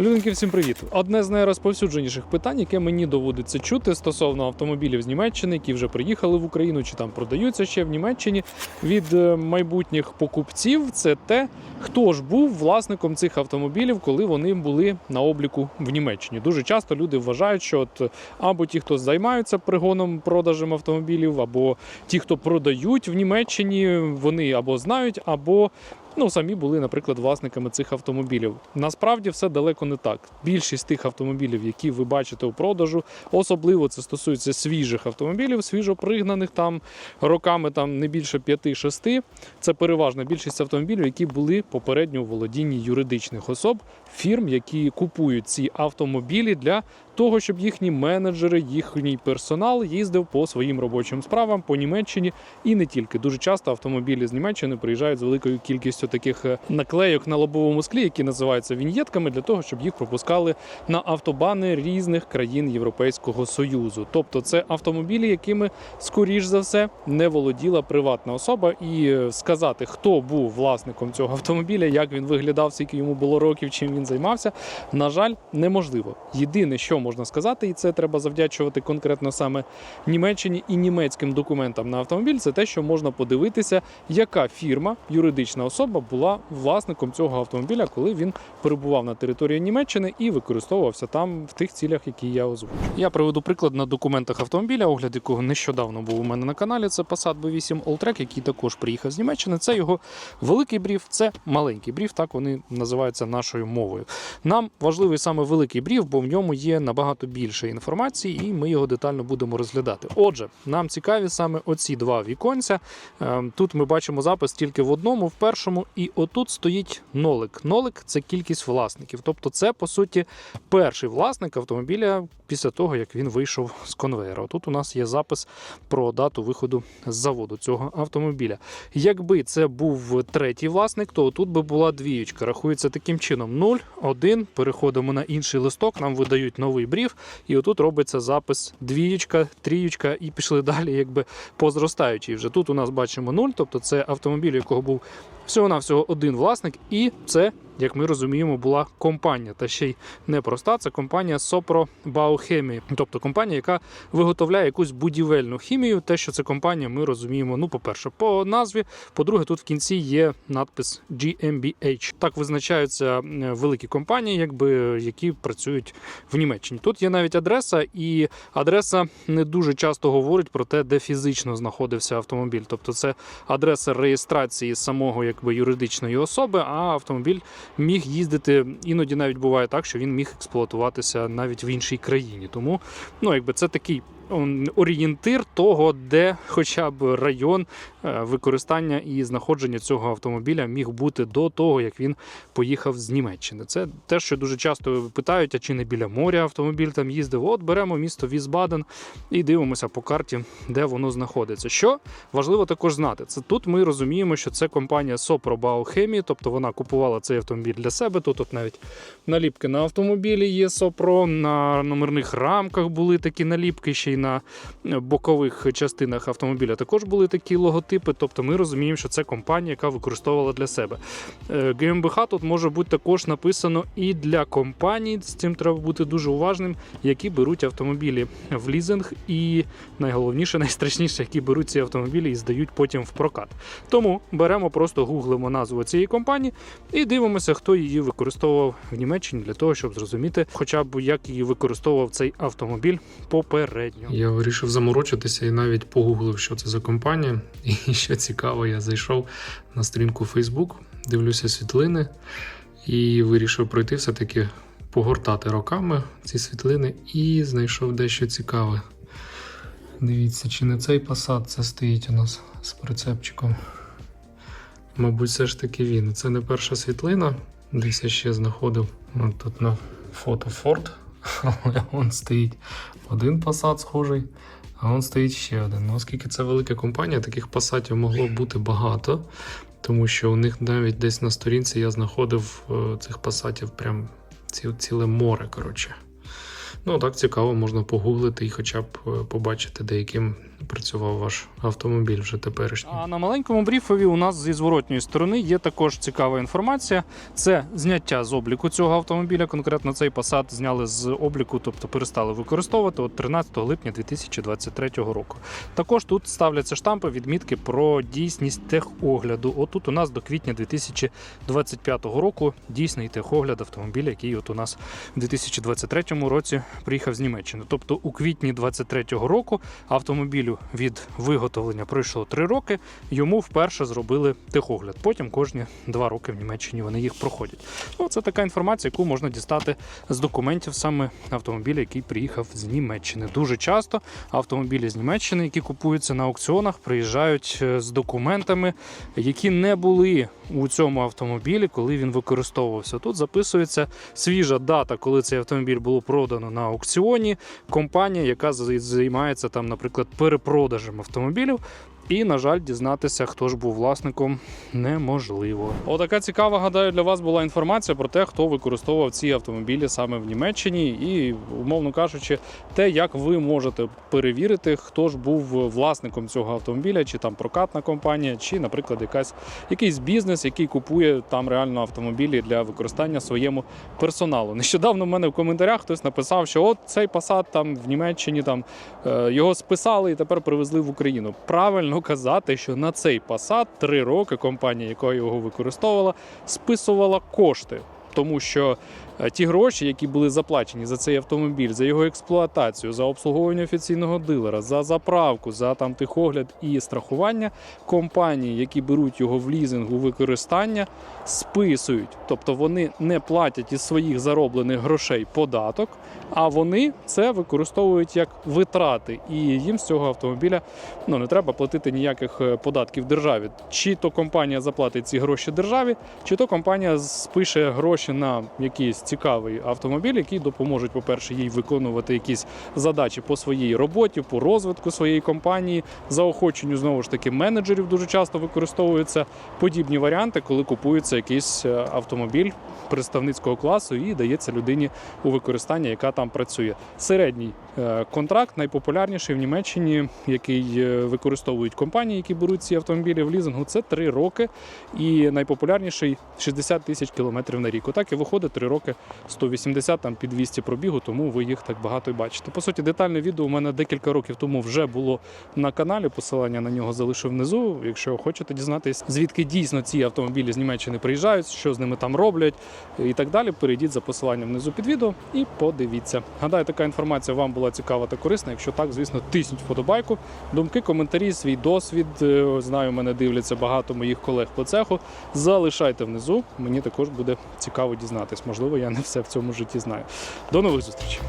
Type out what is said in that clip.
Людинки, всім привіт! Одне з найрозповсюдженіших питань, яке мені доводиться чути стосовно автомобілів з Німеччини, які вже приїхали в Україну чи там продаються ще в Німеччині від е, майбутніх покупців, це те, хто ж був власником цих автомобілів, коли вони були на обліку в Німеччині. Дуже часто люди вважають, що от або ті, хто займаються пригоном продажем автомобілів, або ті, хто продають в Німеччині, вони або знають, або ну самі були, наприклад, власниками цих автомобілів. Насправді все далеко не так. Більшість тих автомобілів, які ви бачите у продажу, особливо це стосується свіжих автомобілів, свіжопригнаних там роками там не більше 5-6. Це переважна більшість автомобілів, які були попередньо у володінні юридичних особ, фірм, які купують ці автомобілі для того, щоб їхні менеджери, їхній персонал їздив по своїм робочим справам по Німеччині і не тільки. Дуже часто автомобілі з Німеччини приїжджають з великою кількістю таких е, наклейок на лобовому склі, які називаються віньєтками, для того, щоб їх пропускали на автобани різних країн Європейського союзу. Тобто, це автомобілі, якими скоріш за все не володіла приватна особа, і е, сказати, хто був власником цього автомобіля, як він виглядав, скільки йому було років, чим він займався, на жаль, неможливо. Єдине, що можна сказати, і це треба завдячувати конкретно саме Німеччині і німецьким документам на автомобіль, це те, що можна подивитися, яка фірма, юридична особа була власником цього автомобіля, коли він перебував на території Німеччини і використовувався там в тих цілях, які я озвучу. Я приведу приклад на документах автомобіля, огляд якого нещодавно був у мене на каналі. Це Passat B8 Alltrack, який також приїхав з Німеччини. Це його великий брів, це маленький брів, так вони називаються нашою мовою. Нам важливий саме великий брів, бо в ньому є набагато більше інформації, і ми його детально будемо розглядати. Отже, нам цікаві саме оці два віконця. Е, Тут ми бачимо запис тільки в одному, в першому, і отут стоїть нолик. Нолик це кількість власників. Тобто, це по суті перший власник автомобіля після того, як він вийшов з конвейера. Тут у нас є запис про дату виходу з заводу цього автомобіля. Якби це був третій власник, то тут би була двіючка. Рахується таким чином: 0, 1, переходимо на інший листок, нам видають новий брів, і отут робиться запис двіючка, тріючка, і пішли далі, якби по зростаючій. Вже тут у нас бачимо 0, тобто це автомобіль, якого був всього-навсього один власник, і це, як ми розуміємо, була компанія. Та ще й не проста, це компанія Sopro Bauchemie, тобто компанія, яка виготовляє якусь будівельну хімію. Те, що це компанія, ми розуміємо. Ну, по-перше, по назві. По-друге, тут в кінці є надпис GmbH. Так визначаються е, великі компанії, якби які працюють в Німеччині. Тут є навіть адреса, і адреса не дуже часто говорить про те, де фізично знаходився автомобіль. Тобто, це адреса реєстрації самого якби юридичної особи, а автомобіль міг їздити. Іноді навіть буває так, що він міг експлуатуватися навіть в іншій країні. Тому ну, якби це такий. Орієнтир того, де хоча б район е, використання і знаходження цього автомобіля міг бути до того, як він поїхав з Німеччини. Це те, що дуже часто питають, а чи не біля моря автомобіль там їздив. От беремо місто Візбаден і дивимося по карті, де воно знаходиться. Що важливо також знати, це тут ми розуміємо, що це компанія Sopro Bauchemie, тобто вона купувала цей автомобіль для себе. Тут от навіть наліпки на автомобілі є Sopro, на номерних рамках були такі наліпки, ще й на бокових частинах автомобіля також були такі логотипи. Тобто ми розуміємо, що це компанія, яка використовувала для себе. Е, GmbH тут може бути також написано і для компаній. З цим треба бути дуже уважним, які беруть автомобілі в лізинг, і найголовніше, найстрашніше, які беруть ці автомобілі і здають потім в прокат. Тому беремо просто гуглимо назву цієї компанії і дивимося, хто її використовував в Німеччині для того, щоб зрозуміти, хоча б як її використовував цей автомобіль попередньо. Я вирішив заморочитися і навіть погуглив, що це за компанія. І що цікаво, я зайшов на сторінку Facebook, дивлюся світлини і вирішив пройти все-таки погортати роками ці світлини і знайшов дещо цікаве. Дивіться, чи не цей Passat це стоїть у нас з прицепчиком. Мабуть, все ж таки він. Це не перша світлина. Десь я ще знаходив от тут на фото Ford, але он стоїть один посад схожий, а он стоїть ще один. Ну, оскільки це велика компанія, таких пасатів могло бути багато, тому що у них навіть десь на сторінці я знаходив е, цих пасатів прям ці, ціле море. коротше. Ну, так цікаво, можна погуглити і хоча б е, побачити деяким працював ваш автомобіль вже теперішній. А на маленькому бріфові у нас зі зворотньої сторони є також цікава інформація. Це зняття з обліку цього автомобіля. Конкретно цей Passat зняли з обліку, тобто перестали використовувати от 13 липня 2023 року. Також тут ставляться штампи відмітки про дійсність техогляду. Отут у нас до квітня 2025 року дійсний техогляд автомобіля, який от у нас в 2023 році приїхав з Німеччини. Тобто у квітні 2023 року автомобілю від виготовлення пройшло 3 роки. Йому вперше зробили техогляд. Потім кожні 2 роки в Німеччині вони їх проходять. Ну, це така інформація, яку можна дістати з документів саме автомобіля, який приїхав з Німеччини. Дуже часто автомобілі з Німеччини, які купуються на аукціонах, приїжджають е, з документами, які не були у цьому автомобілі, коли він використовувався. Тут записується свіжа дата, коли цей автомобіль було продано на аукціоні. Компанія, яка займається там, наприклад, перепродажем автомобілів. І, на жаль, дізнатися, хто ж був власником, неможливо. Отака цікава, гадаю, для вас була інформація про те, хто використовував ці автомобілі саме в Німеччині, і, умовно кажучи, те, як ви можете перевірити, хто ж був власником цього автомобіля, чи там прокатна компанія, чи, наприклад, якась якийсь бізнес, який купує там реально автомобілі для використання своєму персоналу. Нещодавно в мене в коментарях хтось написав, що от цей Passat там в Німеччині там е, його списали і тепер привезли в Україну. Правильно казати, що на цей Passat три роки компанія, яка його використовувала, списувала кошти. Тому що е, ті гроші, які були заплачені за цей автомобіль, за його експлуатацію, за обслуговування офіційного дилера, за заправку, за там техогляд і страхування, компанії, які беруть його в лізинг у використання, списують. Тобто вони не платять із своїх зароблених грошей податок, а вони це використовують як витрати, і їм з цього автомобіля ну не треба платити ніяких е, податків державі. Чи то компанія заплатить ці гроші державі, чи то компанія спише гроші на якийсь цікавий автомобіль, який допоможуть, по-перше, їй виконувати якісь задачі по своїй роботі, по розвитку своєї компанії, заохоченню знову ж таки менеджерів дуже часто використовуються подібні варіанти, коли купується якийсь е, автомобіль представницького класу і дається людині у використання, яка там працює. Середній е, контракт найпопулярніший в Німеччині, який е, використовують компанії, які беруть ці автомобілі в лізингу, це 3 роки. І найпопулярніший 60 тисяч кілометрів на рік. Отак і виходить 3 роки 180 там під 200 пробігу, тому ви їх так багато і бачите. По суті, детальне відео у мене декілька років тому вже було на каналі. Посилання на нього залишив внизу. Якщо хочете дізнатись, звідки дійсно ці автомобілі з Німеччини приїжджають, що з ними там роблять і так далі. Перейдіть за посиланням внизу під відео і подивіться. Гадаю, така інформація вам була цікава та корисна. Якщо так, звісно, тисніть вподобайку. Думки, коментарі, свій досвід. Е, Знаю, мене дивляться багато моїх колег по цеху. Залишайте внизу. Мені також буде цікаво дізнатись. Можливо, я не все в цьому житті знаю. До нових зустрічей.